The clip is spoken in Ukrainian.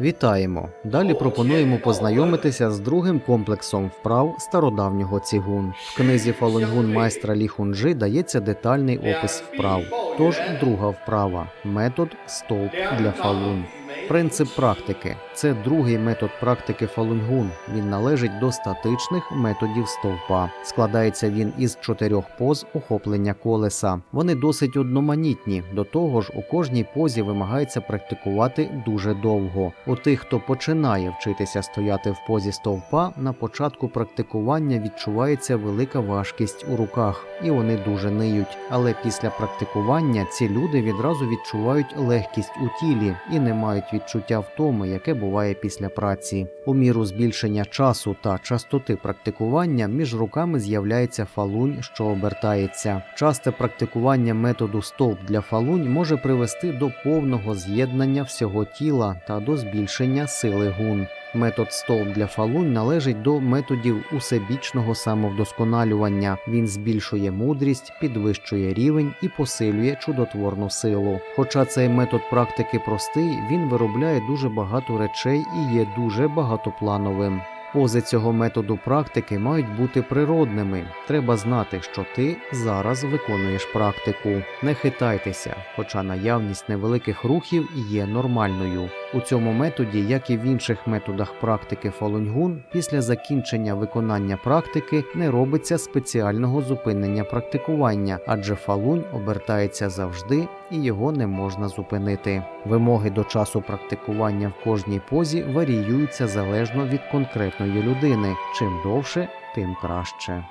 Вітаємо! Далі пропонуємо познайомитися з другим комплексом вправ стародавнього цігун. В книзі Фалунгун майстра Лі Хунджи дається детальний опис вправ. Тож друга вправа метод стовп для фалун. Принцип практики це другий метод практики фалуньгун. Він належить до статичних методів стовпа. Складається він із чотирьох поз охоплення колеса. Вони досить одноманітні. До того ж, у кожній позі вимагається практикувати дуже довго. У тих, хто починає вчитися стояти в позі стовпа, на початку практикування відчувається велика важкість у руках, і вони дуже ниють. Але після практикування ці люди відразу відчувають легкість у тілі і не мають відчуття втоми, яке буває після праці. У міру збільшення часу та частоти практикування між руками з'являється фалунь, що обертається. Часте практикування методу стовп для фалунь може привести до повного з'єднання всього тіла та до збільшення сили гун. Метод стовп для фалунь належить до методів усебічного самовдосконалювання. Він збільшує мудрість, підвищує рівень і посилює чудотворну силу. Хоча цей метод практики простий, він виробляє дуже багато речей і є дуже багатоплановим. Пози цього методу практики мають бути природними. Треба знати, що ти зараз виконуєш практику. Не хитайтеся, хоча наявність невеликих рухів є нормальною. У цьому методі, як і в інших методах практики фалуньгун, після закінчення виконання практики не робиться спеціального зупинення практикування, адже фалунь обертається завжди і його не можна зупинити. Вимоги до часу практикування в кожній позі варіюються залежно від конкретної людини. Чим довше, тим краще.